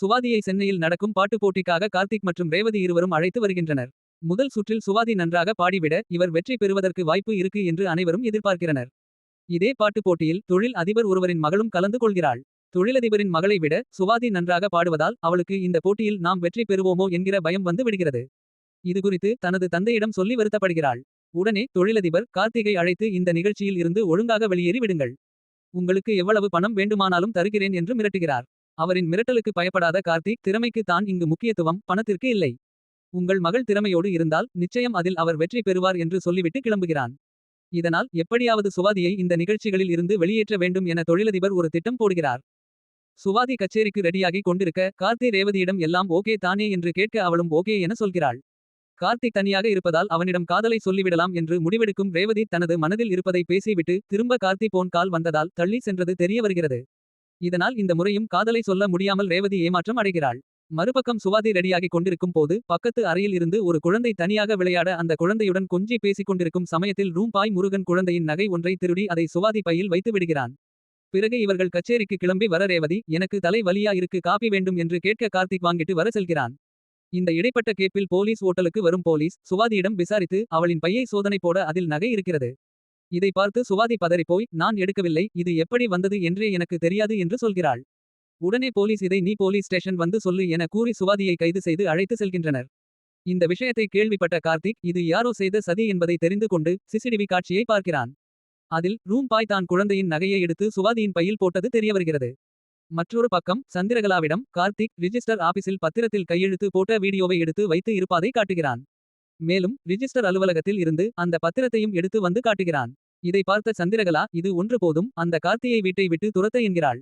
சுவாதியை சென்னையில் நடக்கும் பாட்டுப் போட்டிக்காக கார்த்திக் மற்றும் ரேவதி இருவரும் அழைத்து வருகின்றனர். முதல் சுற்றில் சுவாதி நன்றாக பாடிவிட இவர் வெற்றி பெறுவதற்கு வாய்ப்பு இருக்கு என்று அனைவரும் எதிர்பார்க்கிறனர். இதே பாட்டுப் போட்டியில் தொழில் அதிபர் ஒருவரின் மகளும் கலந்து கொள்கிறாள். தொழிலதிபரின் மகளை விட சுவாதி நன்றாக பாடுவதால் அவளுக்கு இந்த போட்டியில் நாம் வெற்றி பெறுவோமோ என்கிற பயம் வந்து விடுகிறது. இதுகுறித்து தனது தந்தையிடம் சொல்லி வருத்தப்படுகிறாள். உடனே தொழிலதிபர் கார்த்திகை அழைத்து இந்த நிகழ்ச்சியில் இருந்து ஒழுங்காக வெளியேறி விடுங்கள். உங்களுக்கு எவ்வளவு பணம் வேண்டுமானாலும் தருகிறேன் என்று மிரட்டுகிறார். அவரின் மிரட்டலுக்கு பயப்படாத கார்த்திக் திறமைக்கு தான் இங்கு முக்கியத்துவம் பணத்திற்கு இல்லை. உங்கள் மகள் திறமையோடு இருந்தால் நிச்சயம் அதில் அவர் வெற்றி பெறுவார் என்று சொல்லிவிட்டு கிளம்புகிறான். இதனால் எப்படியாவது சுவாதியை இந்த நிகழ்ச்சிகளில் இருந்து வெளியேற்ற வேண்டும் என தொழிலதிபர் ஒரு திட்டம் போடுகிறார். சுவாதி கச்சேரிக்கு ரெடியாகி கொண்டிருக்க கார்த்தி ரேவதியிடம் எல்லாம் ஓகே தானே என்று கேட்க அவளும் ஓகே என சொல்கிறாள். கார்த்திக் தனியாக இருப்பதால் அவனிடம் காதலை சொல்லிவிடலாம் என்று முடிவெடுக்கும் ரேவதி தனது மனதில் இருப்பதை பேசிவிட்டு திரும்ப கார்த்தி போன் கால் வந்ததால் தள்ளி சென்றது தெரிய வருகிறது. இதனால் இந்த முறையும் காதலை சொல்ல முடியாமல் ரேவதி ஏமாற்றம் அடைகிறாள். மறுபக்கம் சுவாதி ரெடியாகிக் கொண்டிருக்கும் போது பக்கத்து அறையில் இருந்து ஒரு குழந்தை தனியாக விளையாட அந்த குழந்தையுடன் கொஞ்சி பேசிக் கொண்டிருக்கும் சமயத்தில் ரூம்பாய் முருகன் குழந்தையின் நகை ஒன்றை திருடி அதை சுவாதி பையில் வைத்து விடுகிறான். பிறகு இவர்கள் கச்சேரிக்கு கிளம்பி வர ரேவதி எனக்கு தலை வலியா இருக்கு காப்பி வேண்டும் என்று கேட்க கார்த்திக் வாங்கிட்டு வர செல்கிறான். இந்த இடைப்பட்ட கேப்பில் போலீஸ் ஓட்டலுக்கு வரும் போலீஸ் சுவாதியிடம் விசாரித்து அவளின் பையை சோதனை போட அதில் நகை இருக்கிறது. இதை பார்த்து சுவாதி பதறிப்போய் நான் எடுக்கவில்லை இது எப்படி வந்தது என்றே எனக்கு தெரியாது என்று சொல்கிறாள். உடனே போலீஸ் இதை நீ போலீஸ் ஸ்டேஷன் வந்து சொல்லு என கூறி சுவாதியை கைது செய்து அழைத்து செல்கின்றனர். இந்த விஷயத்தை கேள்விப்பட்ட கார்த்திக் இது யாரோ செய்த சதி என்பதை தெரிந்து கொண்டு சிசிடிவி காட்சியை பார்க்கிறான். அதில் ரூம் பாய் தான் குழந்தையின் நகையை எடுத்து சுவாதியின் பையில் போட்டது தெரியவருகிறது. மற்றொரு பக்கம் சந்திரகலாவிடம் கார்த்திக் ரிஜிஸ்டர் ஆபீஸில் பத்திரத்தில் கையெழுத்து போட்ட வீடியோவை எடுத்து வைத்து இருப்பதை காட்டுகிறான். மேலும் ரிஜிஸ்டர் அலுவலகத்தில் இருந்து அந்த பத்திரத்தையும் எடுத்து வந்து காட்டுகிறான். இதை பார்த்த சந்திரகலா இது ஒன்று போதும் அந்த கார்த்தியை வீட்டை விட்டு துரத்த என்கிறாள்.